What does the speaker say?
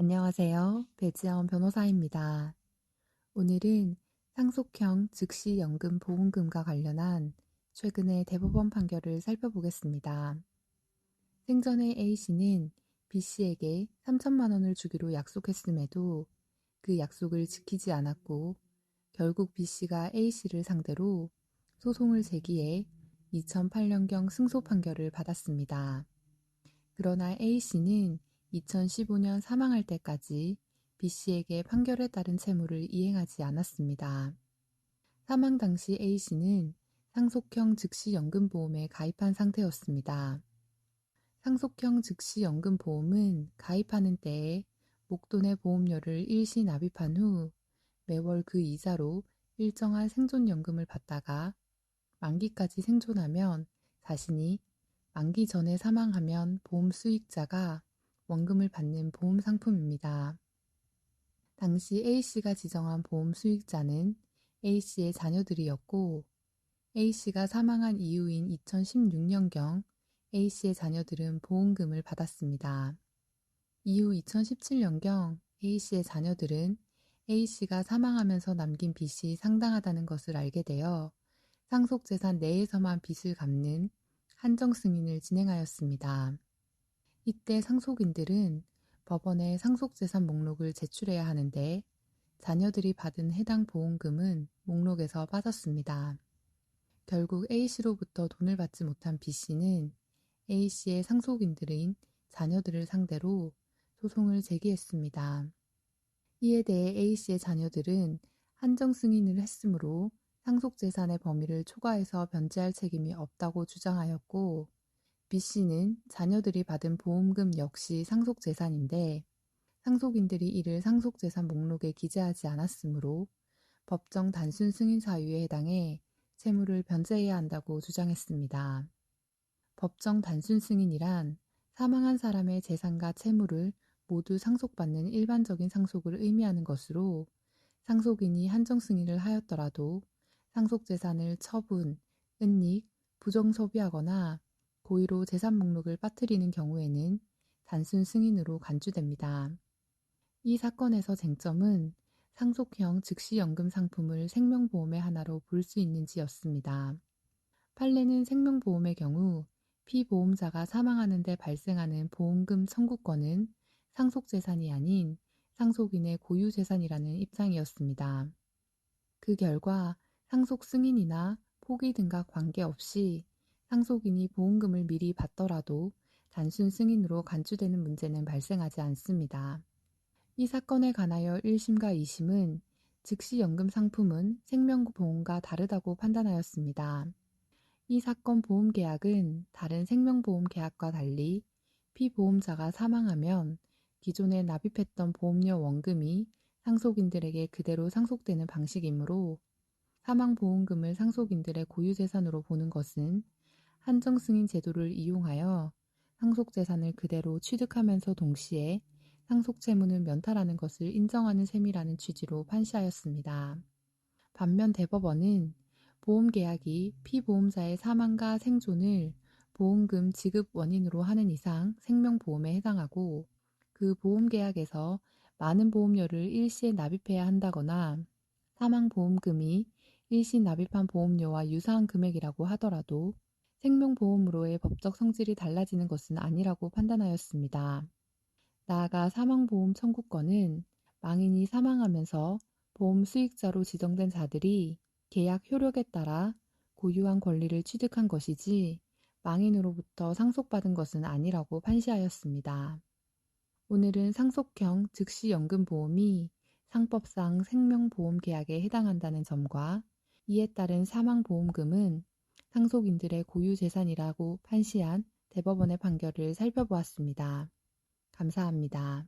안녕하세요. 배지연 변호사입니다. 오늘은 상속형 즉시연금 보험금과 관련한 최근의 대법원 판결을 살펴보겠습니다. 생전에 A씨는 B씨에게 3천만 원을 주기로 약속했음에도 그 약속을 지키지 않았고 결국 B씨가 A씨를 상대로 소송을 제기해 2008년경 승소 판결을 받았습니다. 그러나 A씨는 2015년 사망할 때까지 B씨에게 판결에 따른 채무를 이행하지 않았습니다. 사망 당시 A씨는 상속형 즉시연금보험에 가입한 상태였습니다. 상속형 즉시연금보험은 가입하는 때에 목돈의 보험료를 일시 납입한 후 매월 그 이자로 일정한 생존연금을 받다가 만기까지 생존하면 자신이 만기 전에 사망하면 보험 수익자가 원금을 받는 보험 상품입니다. 당시 A씨가 지정한 보험 수익자는 A씨의 자녀들이었고 A씨가 사망한 이후인 2016년경 A씨의 자녀들은 보험금을 받았습니다. 이후 2017년경 A씨의 자녀들은 A씨가 사망하면서 남긴 빚이 상당하다는 것을 알게 되어 상속재산 내에서만 빚을 갚는 한정 승인을 진행하였습니다. 이때 상속인들은 법원에 상속재산 목록을 제출해야 하는데 자녀들이 받은 해당 보험금은 목록에서 빠졌습니다. 결국 A씨로부터 돈을 받지 못한 B씨는 A씨의 상속인들인 자녀들을 상대로 소송을 제기했습니다. 이에 대해 A씨의 자녀들은 한정 승인을 했으므로 상속재산의 범위를 초과해서 변제할 책임이 없다고 주장하였고 B씨는 자녀들이 받은 보험금 역시 상속재산인데 상속인들이 이를 상속재산 목록에 기재하지 않았으므로 법정 단순 승인 사유에 해당해 채무를 변제해야 한다고 주장했습니다. 법정 단순 승인이란 사망한 사람의 재산과 채무를 모두 상속받는 일반적인 상속을 의미하는 것으로 상속인이 한정 승인을 하였더라도 상속재산을 처분, 은닉, 부정 소비하거나 고의로 재산 목록을 빠뜨리는 경우에는 단순 승인으로 간주됩니다. 이 사건에서 쟁점은 상속형 즉시연금 상품을 생명보험의 하나로 볼 수 있는지였습니다. 판례는 생명보험의 경우 피보험자가 사망하는 데 발생하는 보험금 청구권은 상속재산이 아닌 상속인의 고유재산이라는 입장이었습니다. 그 결과 상속 승인이나 포기 등과 관계없이 상속인이 보험금을 미리 받더라도 단순 승인으로 간주되는 문제는 발생하지 않습니다. 이 사건에 관하여 1심과 2심은 즉시 연금 상품은 생명보험과 다르다고 판단하였습니다. 이 사건 보험 계약은 다른 생명보험 계약과 달리 피보험자가 사망하면 기존에 납입했던 보험료 원금이 상속인들에게 그대로 상속되는 방식이므로 사망보험금을 상속인들의 고유재산으로 보는 것은 한정 승인 제도를 이용하여 상속 재산을 그대로 취득하면서 동시에 상속 채무는 면탈하는 것을 인정하는 셈이라는 취지로 판시하였습니다. 반면 대법원은 보험 계약이 피보험자의 사망과 생존을 보험금 지급 원인으로 하는 이상 생명보험에 해당하고 그 보험 계약에서 많은 보험료를 일시에 납입해야 한다거나 사망보험금이 일시 납입한 보험료와 유사한 금액이라고 하더라도 생명보험으로의 법적 성질이 달라지는 것은 아니라고 판단하였습니다. 나아가 사망보험 청구권은 망인이 사망하면서 보험 수익자로 지정된 자들이 계약 효력에 따라 고유한 권리를 취득한 것이지 망인으로부터 상속받은 것은 아니라고 판시하였습니다. 오늘은 상속형 즉시연금보험이 상법상 생명보험 계약에 해당한다는 점과 이에 따른 사망보험금은 상속인들의 고유 재산이라고 판시한 대법원의 판결을 살펴보았습니다. 감사합니다.